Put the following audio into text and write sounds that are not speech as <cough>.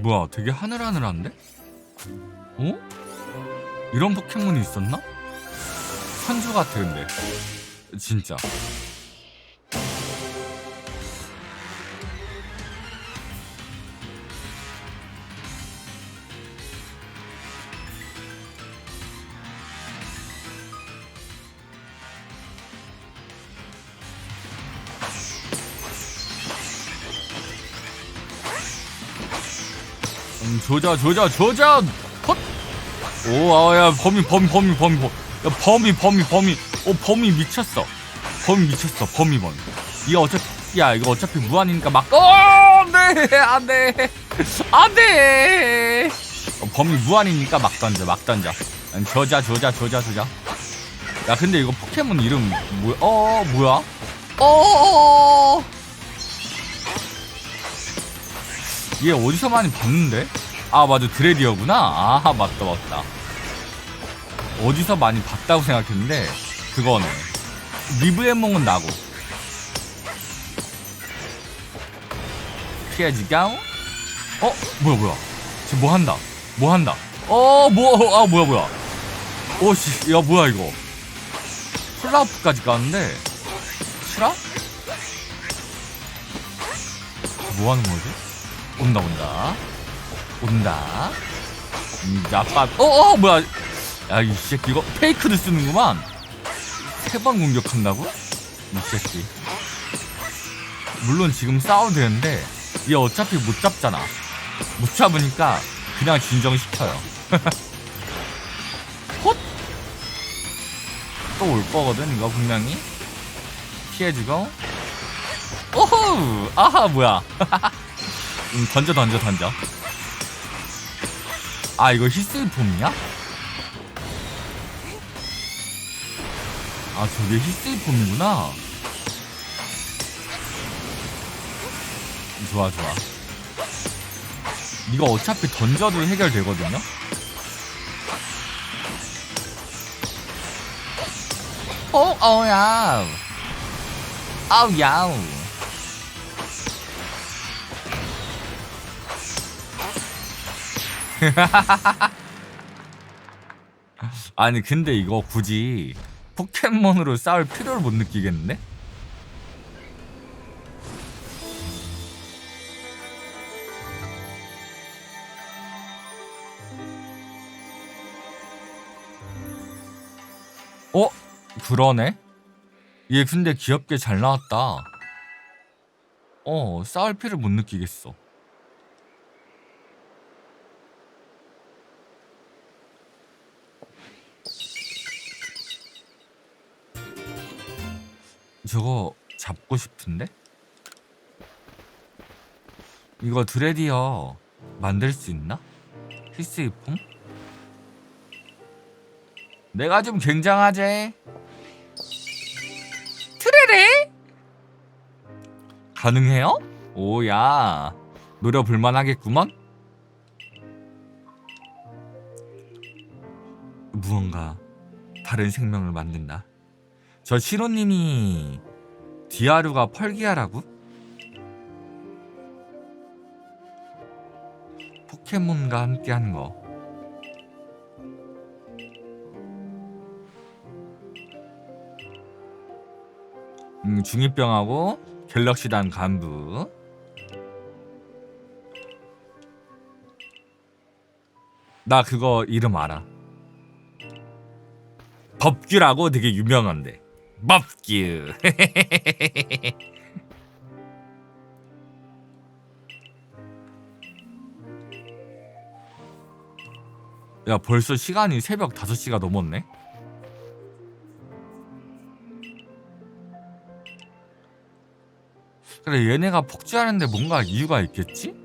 뭐야 되게 하늘하늘한데? 어? 이런 포켓몬이 있었나? 선주 같아 근데 진짜 음, 조져 조져 조져 헛! 오 아야 범위 범위 범위 범위 범위 야 범위 범위 오 범위 미쳤어. 범위 미쳤어 범위 범위 이거 어차피 야 이거 어차피 무한이니까 막 어, 안돼 안돼. 안돼. 어, 범위 무한이니까 막 던져 막 던져. 음, 조자 조자 조자 조자. 야 근데 이거 포켓몬 이름 뭐야? 어 뭐야 어 얘 어디서 많이 봤는데? 아 맞아. 드레디어구나. 아 맞다 맞다. 어디서 많이 봤다고 생각했는데 그거네. 리브에몽은 나고. 피해지가 어? 뭐야 뭐야? 지금 뭐 한다? 뭐 한다? 어 뭐 아 뭐야 뭐야? 오씨 야 뭐야 이거. 플라우프까지 가는데? 실화? 뭐 하는 거지? 온다 온다. 온다. 야빠 어어 뭐야. 야 이 새끼 이거 페이크를 쓰는구만. 세 번 공격한다고? 이 새끼. 물론 지금 싸워도 되는데 얘 어차피 못 잡잖아. 못 잡으니까 그냥 진정시켜요. <laughs> 또올 거거든 이거 분명히. 피해주고. 오호! 아하 뭐야 <laughs> 음, 던져 던져 던져 아 이거 히스이폼이야? 아 저게 히스이폼이구나 좋아 좋아 이거 어차피 던져도 해결되거든요? 어, 어야. 아우, 야우. <laughs> 아니, 근데 이거 굳이 포켓몬으로 싸울 필요를 못 느끼겠는데? 어? 그러네? 얘 근데 귀엽게 잘 나왔다. 어, 싸울 필요를 못 느끼겠어. 저거 잡고 싶은데? 이거 드레디어 만들 수 있나? 히스이폼? 내가 좀 굉장하지? 트레레? 가능해요? 오야 노려볼만 하겠구먼? 무언가 다른 생명을 만든다 저 시로님이 디아루가 펄기아라고? 포켓몬과 함께하는 거. 음, 중이병하고 갤럭시단 간부. 나 그거 이름 알아. 법규라고 되게 유명한데 법규 <laughs> 야 벌써 시간이 새벽 5시가 넘었네 그래 얘네가 폭주하는데 뭔가 이유가 있겠지?